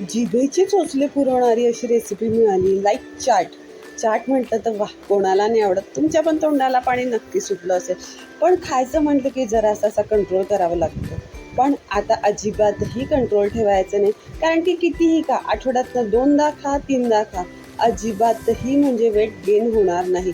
जिभेचे चोचले पुरवणारी अशी रेसिपी मिळाली. लाईक चाट चाट म्हटलं तर वा कोणाला नाही आवडत. तुमच्या पण तोंडाला पाणी नक्की सुटलं असेल. पण खायचं म्हटलं की जरासा असा कंट्रोल करावा लागतो. पण आता अजिबातही कंट्रोल ठेवायचं नाही. कारण की कितीही खा आठवड्यातनं दोनदा खा तीनदा खा. अजिबातही म्हणजे वेट गेन होणार नाही.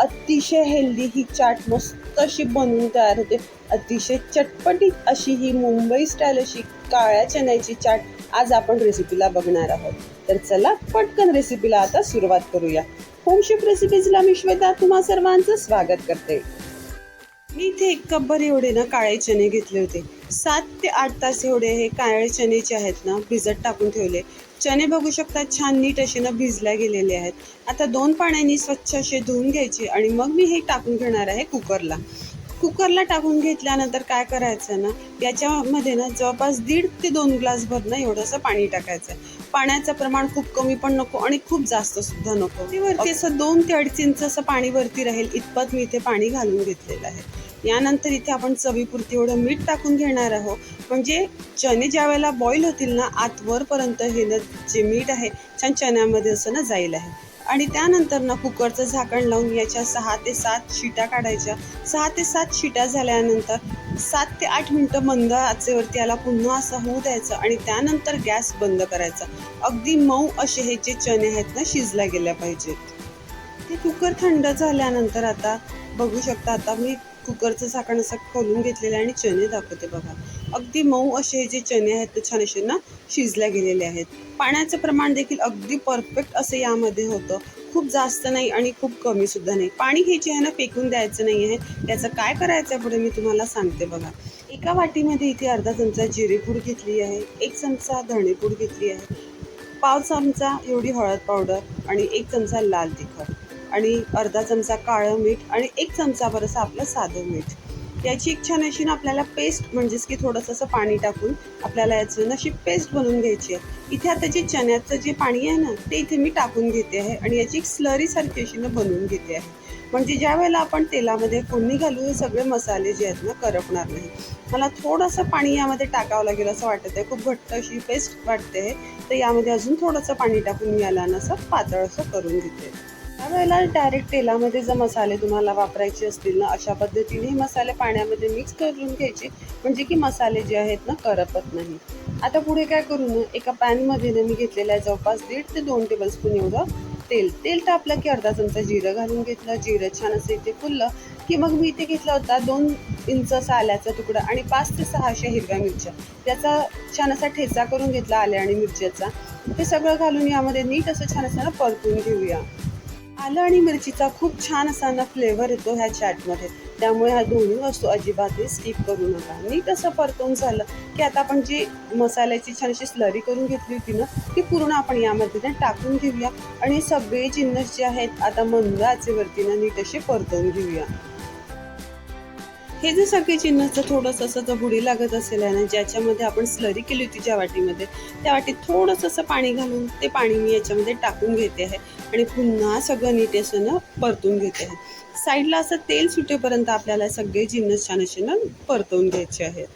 अतिशय हेल्दी ही चाट मस्त अशी बनवून तयार होते. अतिशय चटपटीत अशी ही मुंबई स्टाईल अशी काळ्या चण्याची चाट आज आपण रेसिपीला बघणार आहोत. तर चला पटकन रेसिपीला आता सुरुवात करूया. होमशेफ रेसिपीजला मी श्वेता तुम्हा सर्वांचं स्वागत करते. मी इथे एक कपभर एवढे ना काळे चणे घेतले होते. सात ते आठ तास एवढे हे काळे चणे जे आहेत ना भिजत टाकून ठेवले. चणे बघू शकता छान नीट असे ना भिजल्या गेलेले आहेत. आता दोन पाण्याने स्वच्छ असे धुवून घ्यायचे आणि मग मी हे टाकून घेणार आहे कुकरला. कुकरला टाकून घेतल्यानंतर काय करायचं ना याच्यामध्ये ना जवळपास दीड ते दोन ग्लास भरणं एवढंसं पाणी टाकायचं. आहे पाण्याचं प्रमाण खूप कमी पण नको आणि खूप जास्त सुद्धा नको. ते वरती असं दोन ते अडीच इंच असं पाणी वरती राहील इतपत मी इथे पाणी घालून घेतलेलं आहे. यानंतर इथे आपण चवीपुरती एवढं मीठ टाकून घेणार आहोत. म्हणजे चणे ज्या वेळेला बॉईल होतील ना आत वरपर्यंत हे ना जे मीठ आहे छान चण्यामध्ये असं ना जाईल आहे. आणि त्यानंतर ना कुकरचं झाकण लावून याच्या सहा ते सात शिटा काढायच्या. सहा ते सात शिटा झाल्यानंतर सात ते आठ मिनटं मंद आचेवरती याला पुन्हा असं होऊ द्यायचं आणि त्यानंतर गॅस बंद करायचा. अगदी मऊ असे हे जे चणे आहेत ना शिजल्या गेल्या पाहिजेत. ते कुकर थंड झाल्यानंतर आता बघू शकता आता मी कुकरचं झाकण असं खोलून घेतलेलं आहे आणि चणे दाखवते बघा. अगदी मऊ असे हे जे चणे आहेत ते छान असे ना शिजल्या गेलेले आहेत. पाण्याचं प्रमाण देखील अगदी परफेक्ट असं यामध्ये होतं. खूप जास्त नाही आणि खूप कमी सुद्धा नाही. पाणी हे जे आहे ना फेकून द्यायचं नाही आहे. त्याचं काय करायचं आहे पुढे मी तुम्हाला सांगते बघा. एका वाटीमध्ये इथे अर्धा चमचा जिरेपूड घेतली आहे. एक चमचा धणेपूड घेतली आहे. पाव चमचा एवढी हळद पावडर आणि एक चमचा लाल तिखट. आणि अर्धा चमचा काळं मीठ आणि एक चमचा बरंसं आपलं साधं मीठ. याची एक छान अशी ना आपल्याला पेस्ट म्हणजेच की थोडंसं असं पाणी टाकून आपल्याला याचं ना अशी पेस्ट बनवून घ्यायची आहे. इथे आता जे चण्याचं जे पाणी आहे ना ते इथे मी टाकून घेते आहे आणि याची एक स्लरीसारखी अशी ना बनवून घेते आहे. म्हणजे ज्या वेळेला आपण तेलामध्ये फोडणी घालू हे सगळे मसाले जे आहेत ना करपणार नाही. मला थोडंसं पाणी यामध्ये टाकावं लागेल असं वाटत आहे. खूप घट्ट अशी पेस्ट वाटते आहे. तर यामध्ये अजून थोडंसं पाणी टाकून मी याला असं पातळ असं करून घेते त्यावेळेला डायरेक्ट तेलामध्ये जर मसाले तुम्हाला वापरायचे असतील ना अशा पद्धतीने हे मसाले पाण्यामध्ये मिक्स करून घ्यायचे. म्हणजे की मसाले जे आहेत ना करपत नाही. आता पुढे काय करू ना एका पॅनमध्ये ना मी घेतलेलं आहे जवळपास दीड ते दोन टेबलस्पून एवढं तेल. तेल तापलं की अर्धा चमचा जिरं घालून घेतलं जिरं छान असं इथे फुललं की मग मी इथे घेतला होता दोन इंच आल्याचा तुकडा आणि पाच ते सहाशे हिरव्या मिरच्या. त्याचा छान असा ठेचा करून घेतला आल्या आणि मिरच्याचा. ते सगळं घालून यामध्ये नीट असं छान असं ना परतून घेऊया. आलं आणि मिरचीचा खूप छान असा ना फ्लेवर येतो ह्या चॅटमध्ये त्यामुळे ह्या दोन्ही वस्तू अजिबातही स्किप करू नका. नीट असं परतून झालं की आता आपण जी मसाल्याची छान अशी स्लरी करून घेतली होती ना ती पूर्ण आपण यामध्ये ना टाकून घेऊया. आणि सगळे जिन्नस जे आहेत आता मंद आचेवरती ना नीट असे परतवून घेऊया. हे जे सगळे चिन्हचं थोडंसं असं जर लागत असेल आहे ना ज्याच्यामध्ये आपण स्लरी केली होती ज्या वाटीमध्ये त्या वाटीत थोडंसं असं पाणी घालून ते पाणी मी याच्यामध्ये टाकून घेते आहे आणि पुन्हा सगळं नीट असं ना परतून घेते आहे. साईडला असं तेल सुटेपर्यंत आपल्याला सगळे जिन्नस छान असे ना परतवून घ्यायचे आहेत.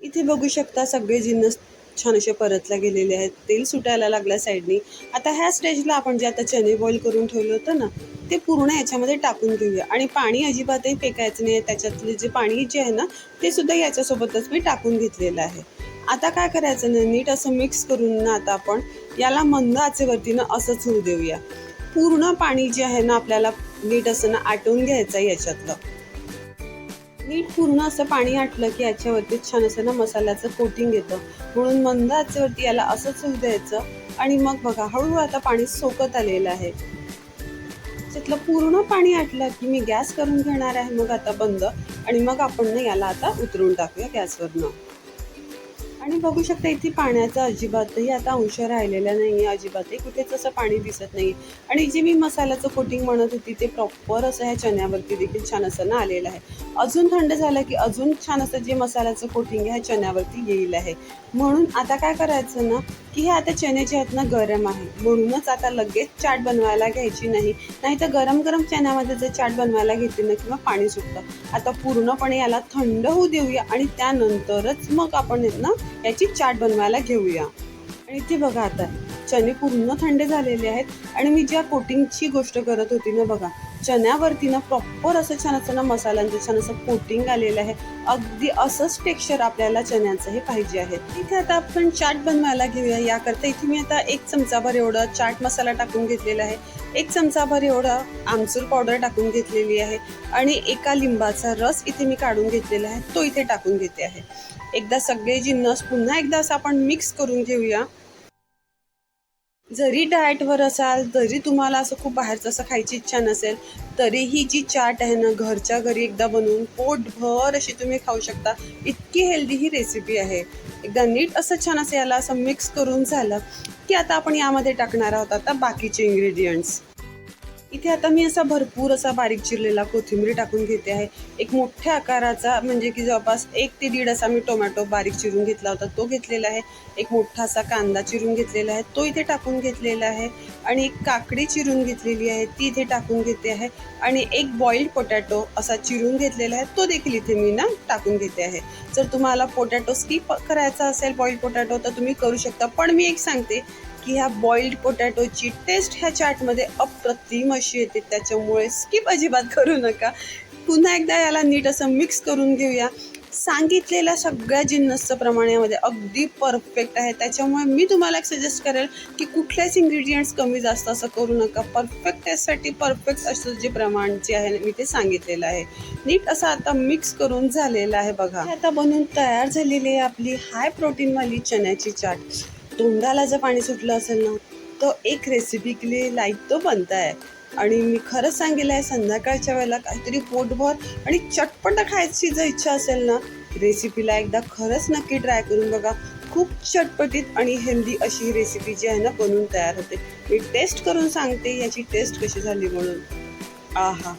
इथे बघू शकता सगळे जिन्नस छान असे परतल्या गेलेले आहेत. तेल सुटायला लागल्या साईडनी. आता ह्या स्टेजला आपण जे आता चणे बॉईल करून ठेवलं होतं ना ते पूर्ण याच्यामध्ये टाकून घेऊया. आणि पाणी अजिबातही फेकायचं नाही. त्याच्यातले जे पाणी जे आहे ना ते सुद्धा याच्यासोबतच मी टाकून घेतलेलं आहे. आता काय करायचं ना नीट असं मिक्स करून ना आता आपण याला मंद आचेवरती ना असंच होऊ देऊया. पूर्ण पाणी जे आहे ना आपल्याला नीट असं ना आटवून घ्यायचं आहे याच्यातलं. नीट पूर्ण असं पाणी आटलं की याच्यावरती छान असं ना मसाल्याचं कोटिंग येतं. म्हणून मंद आचेवरती याला असंच होऊ द्यायचं. आणि मग बघा हळूहळू आता पाणी सोकत आलेलं आहे. त्यातलं पूर्ण पाणी आटलं की मी गॅस करून घेणार आहे मग आता बंद. आणि मग आपण याला आता उतरून टाकूया गॅसवरनं. आणि बघू शकता इथे पाण्याचा अजिबातही आता अंश राहिलेला नाही आहे अजिबातही कुठेच असं पाणी दिसत नाही आणि जे मी मसाल्याचं कोटिंग म्हणत होती ते प्रॉपर असं ह्या चण्यावरती देखील छान असं ना आलेलं आहे. अजून थंड झालं की अजून छान असं जे मसाल्याचं कोटिंग आहे ह्या चण्यावरती येईल आहे. म्हणून आता काय करायचं ना की हे आता चणे जे आहेत ना गरम आहे. म्हणूनच आता लगेच चाट बनवायला घ्यायची नाही. नाही तर गरम गरम चण्यामध्ये जर चाट बनवायला घेतली ना किंवा पाणी सुटतं. आता पूर्णपणे याला थंड होऊ देऊया आणि त्यानंतरच मग आपण ना याची चाट बनवायला घेऊया. आणि ते बघा आता चणे पूर्ण थंड झालेले आहेत. आणि मी ज्या कोटिंगची गोष्ट करत होती ना बघा चण्यावरती ना प्रॉपर असं छान असं ना मसाल्यांचं छान असं कोटिंग आलेलं आहे. अगदी असंच टेक्स्चर आपल्याला चण्याचं हे पाहिजे आहे. इथे आता आपण चाट बनवायला घेऊया. याकरता इथे मी आता एक चमचाभर एवढं चाट मसाला टाकून घेतलेला आहे. एक चमचाभर एवढं आमचूर पावडर टाकून घेतलेली आहे. आणि एका लिंबाचा रस इथे मी काढून घेतलेला आहे. तो इथे टाकून घेते आहे. एकदा सगळे जिन्नस पुन्हा एकदा असं आपण मिक्स करून घेऊया. जरी डाएटवर असाल तरी तुम्हाला असं खूप बाहेरचं असं खायची इच्छा नसेल तरीही जी चाट आहे ना घरच्या घरी एकदा बनवून पोटभर अशी तुम्ही खाऊ शकता. इतकी हेल्दी ही रेसिपी आहे. एकदा नीट असं छान असं याला असं मिक्स करून झालं की आता आपण यामध्ये टाकणार आहोत आता बाकीचे इन्ग्रेडियंट्स इथे आता मी असा भरपूर असा बारीक चिरलेला कोथिंबीर टाकून घेते आहे. एक मोठ्या आकाराचा म्हणजे की जवळपास एक ते दीड असा मी टोमॅटो बारीक चिरून घेतला होता तो घेतलेला आहे. एक मोठा असा कांदा चिरून घेतलेला आहे तो इथे टाकून घेतलेला आहे. आणि एक काकडी चिरून घेतलेली आहे ती इथे टाकून घेते आहे. आणि एक बॉईल्ड पोटॅटो असा चिरून घेतलेला आहे तो देखील इथे मी ना टाकून घेते आहे. जर तुम्हाला पोटॅटो स्किप करायचा असेल बॉईल्ड पोटॅटो तर तुम्ही करू शकता. पण मी एक सांगते की ह्या बॉइल्ड पोटॅटोची टेस्ट ह्या चाटमध्ये अप्रतिम अशी येते. त्याच्यामुळे स्किप अजिबात करू नका. पुन्हा एकदा याला नीट असं मिक्स करून घेऊया. सांगितलेल्या सगळ्या जिन्नसचं प्रमाण यामध्ये अगदी परफेक्ट आहे. त्याच्यामुळे मी तुम्हाला एक सजेस्ट करेल की कुठल्याच इन्ग्रेडियंट्स कमी जास्त असं करू नका. परफेक्ट त्यासाठी परफेक्ट असं जे प्रमाण जे आहे मी ते सांगितलेलं आहे. नीट असं आता मिक्स करून झालेलं आहे बघा. आता बनवून तयार झालेली आहे आपली हाय प्रोटीनवाली चण्याची चाट. तोंडाला जर पाणी सुटलं असेल ना तो एक रेसिपी के लिए लाईक तो बनता आहे आणि मी खरंच सांगितलं आहे संध्याकाळच्या वेळेला काहीतरी पोटभर आणि चटपट खायची जर इच्छा असेल ना रेसिपीला एकदा खरंच नक्की ट्राय करून बघा. खूप चटपटीत आणि हेल्दी अशी रेसिपी जी आहे ना बनवून तयार होते. मी टेस्ट करून सांगते याची टेस्ट कशी झाली म्हणून. आहा.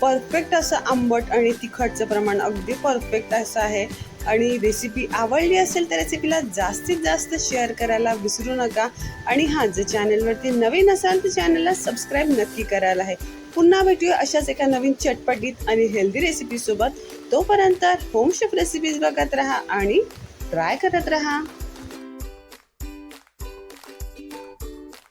परफेक्ट असं आंबट आणि तिखटचं प्रमाण अगदी परफेक्ट असं आहे. आणि रेसिपी आवडली असेल तर रेसिपीला जास्तीत जास्त शेअर करायला विसरू नका. आणि हां जर चॅनलवरती नवीन असाल तर चॅनलला सबस्क्राईब नक्की करायला आहे. पुन्हा भेटूया अशाच एका नवीन चटपटीत आणि हेल्दी रेसिपीसोबत तोपर्यंत होम शेफ रेसिपीज बघत राहा आणि ट्राय करत राहा.